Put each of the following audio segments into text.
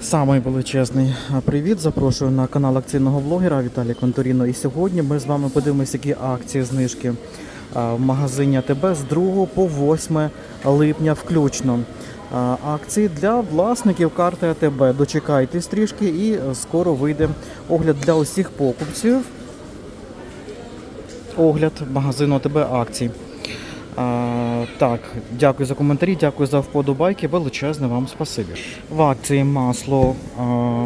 Самий величезний привіт. Запрошую на канал акційного блогера Віталія Конторіно. І сьогодні ми з вами подивимося, які акції знижки в магазині АТБ з 2 по 8 липня включно. Акції для власників карти АТБ. Дочекайтесь трішки і е, скоро вийде огляд для усіх покупців. Огляд магазину АТБ акцій. А, так, дякую за коментарі, дякую за вподобайки. Величезне вам спасибі. В акції масло а,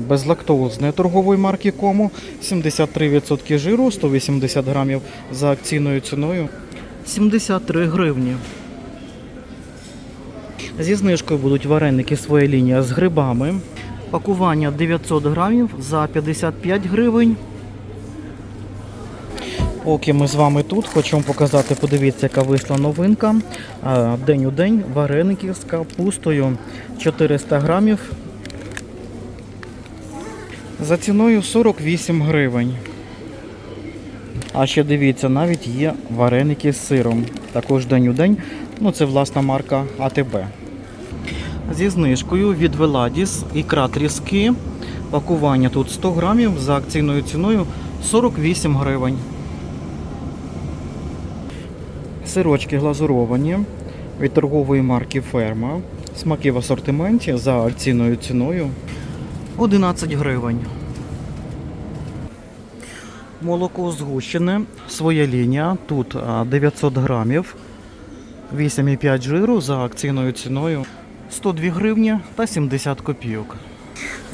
безлактозне торгової марки Кому 73% жиру, 180 грамів за акційною ціною 73 гривні. Зі знижкою будуть вареники своя лінія з грибами. Пакування 900 грамів за 55 гривень. Поки ми з вами тут, хочу вам показати, подивіться, яка вийшла новинка. День у день вареники з капустою 400 грамів. За ціною 48 гривень. А ще дивіться, навіть є вареники з сиром. Також день у день. Ну, це власна марка АТБ. Зі знижкою від Веладіс ікра тріски. Пакування тут 100 грамів за акційною ціною 48 гривень. Сирочки глазуровані від торгової марки Ферма. Смаки в асортименті за акційною ціною 11 гривень. Молоко згущене, своя лінія. Тут 900 грамів, 8,5 жиру за акційною ціною 102 гривні та 70 копійок.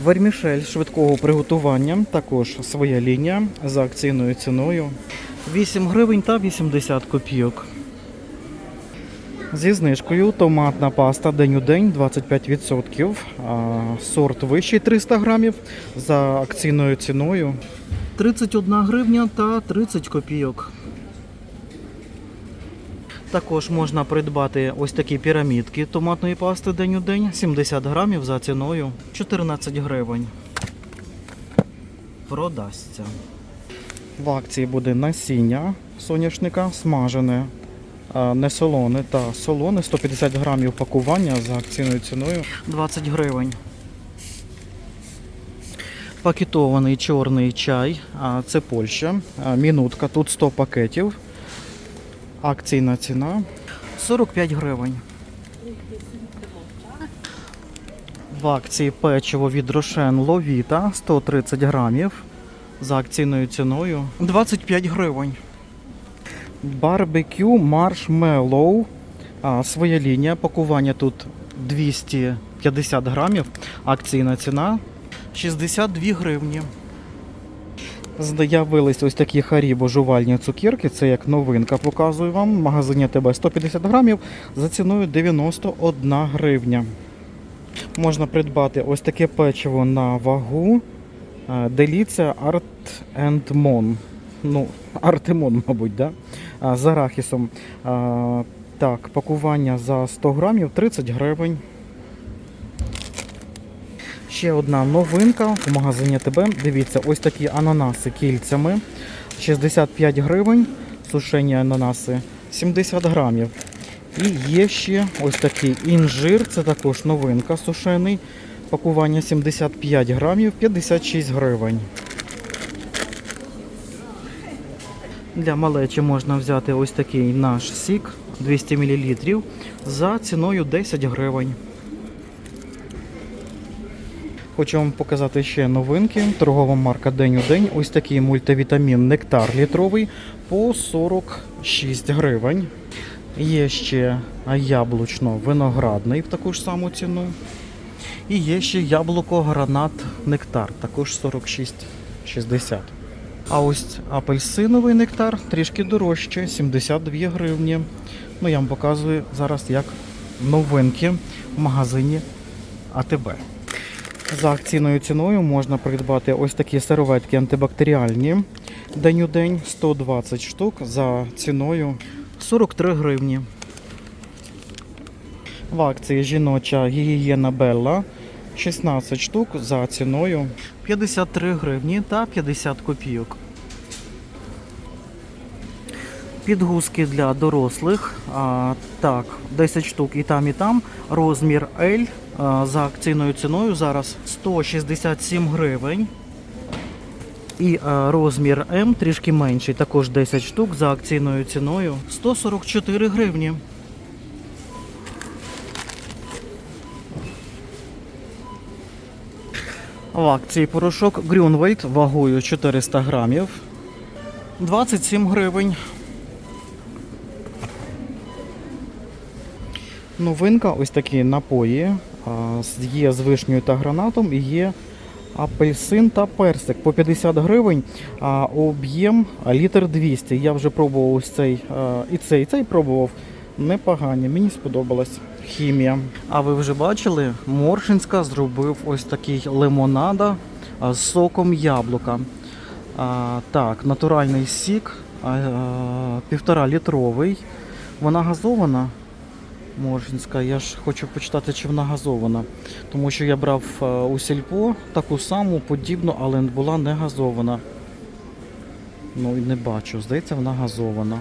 Вермішель швидкого приготування, також своя лінія за акційною ціною 8 гривень та 80 копійок. Зі знижкою томатна паста день у день 25%, а, сорт вищий 300 грамів за акційною ціною 31 гривня та 30 копійок. Також можна придбати ось такі пірамідки томатної пасти день у день 70 грамів за ціною 14 гривень. Продасться. В акції буде насіння соняшника смажене, не солоне та солоне 150 грамів пакування за акційною ціною 20 гривень. Пакетований чорний чай, це Польща. Мінутка, тут 100 пакетів. Акційна ціна 45 гривень. В акції печиво від Рошен Ловіта 130 грамів за акційною ціною 25 гривень. Барбекю маршмеллоу. Своя лінія. Пакування тут 250 грамів. Акційна ціна 62 гривні. З'явились ось такі харібо жувальні цукерки. Це як новинка, показую вам. В магазині ТБ 150 грамів за ціною 91 гривня. Можна придбати ось таке печиво на вагу. Деліця Art and Mon. Ну, Артемон, мабуть, да? З арахісом. Так, пакування за 100 грамів 30 гривень. Ще одна новинка в магазині ТБ. Дивіться, ось такі ананаси кільцями. 65 гривень. Сушені ананаси 70 грамів. І є ще ось такий інжир, це також новинка сушений. Пакування 75 грамів, 56 гривень. Для малечі можна взяти ось такий наш сік 200 мл за ціною 10 гривень. Хочу вам показати ще новинки. Торгова марка День у день. Ось такий мультивітамін Нектар літровий по 46 гривень. Є ще яблучно-виноградний в таку ж саму ціну. І є ще яблуко гранат нектар, також 46,60. А ось апельсиновий нектар трішки дорожче, 72 гривні. Ну, я вам показую зараз як новинки в магазині АТБ. За акційною ціною можна придбати ось такі серветки антибактеріальні день у день 120 штук за ціною 43 гривні. В акції жіноча гігієна Белла 16 штук за ціною 53 гривні та 50 копійок. Підгузки для дорослих. А, так, 10 штук і там, і там. Розмір L а, за акційною ціною зараз 167 гривень. І а, розмір М трішки менший, також 10 штук за акційною ціною 144 гривні. В акції порошок Грюнвельд вагою 400 грамів 27 гривень. Новинка, ось такі напої. Є з вишнею та гранатом і є апельсин та персик по 50 гривень, а об'єм літр 200. Я вже пробував ось цей і цей, і цей пробував. Непогані, мені сподобалась хімія. А ви вже бачили, Моршинська зробив ось такий лимонада з соком яблука. А, так, натуральний сік, півтора літровий. Вона газована. Моршинська. Я ж хочу почитати, чи вона газована. Тому що я брав у сільпо таку саму подібну, але була не газована. Ну і не бачу. Здається, вона газована.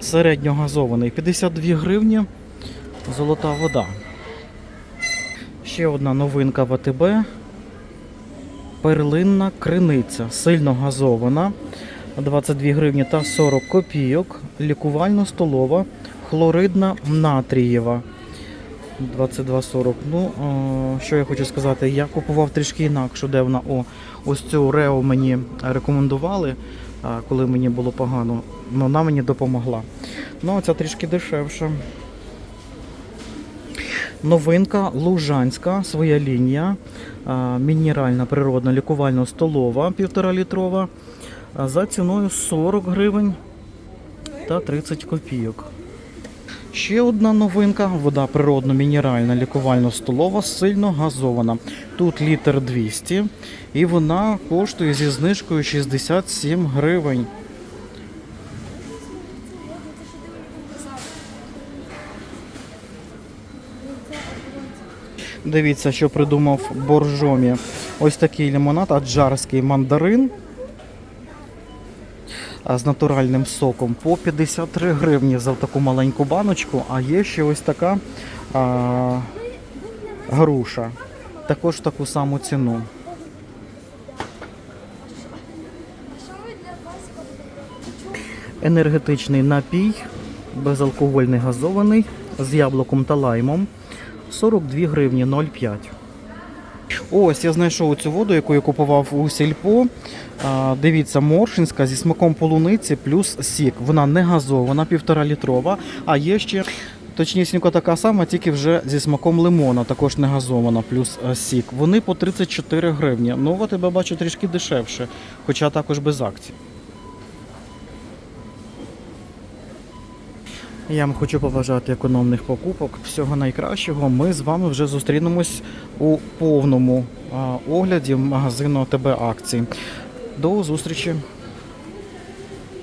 Середньогазований 52 гривні. Золота вода. Ще одна новинка в АТБ. Перлинна криниця. Сильно газована. 22 гривні та 40 копійок. Лікувально-столова. Хлоридна натрієва. 22,40. Ну, що я хочу сказати, я купував трішки інакше, де вона. О, ось цю Рео мені рекомендували, коли мені було погано. Вона мені допомогла. Ну, а ця трішки дешевша. Новинка Лужанська, своя лінія. Мінеральна природна лікувально столова, 1,5 літрова. За ціною 40 гривень та 30 копійок. Ще одна новинка вода природно-мінеральна лікувально-столова, сильно газована. Тут літр 200 і вона коштує зі знижкою 67 гривень. Дивіться, що придумав боржомі. Ось такий лимонад, аджарський мандарин з натуральним соком по 53 гривні за таку маленьку баночку. А є ще ось така а, груша. Також таку саму ціну. Енергетичний напій, безалкогольний газований з яблуком та лаймом. 42 гривні 0,5. Ось я знайшов цю воду, яку я купував у сільпо. Дивіться, моршинська зі смаком полуниці плюс сік. Вона не газована, півтора літрова. А є ще точнісінько така сама, тільки вже зі смаком лимона, також не газована, плюс е, сік. Вони по 34 гривні. Ну, от тебе бачу трішки дешевше, хоча також без акцій. Я вам хочу побажати економних покупок, всього найкращого. Ми з вами вже зустрінемось у повному огляді магазину ТБ акцій. До зустрічі!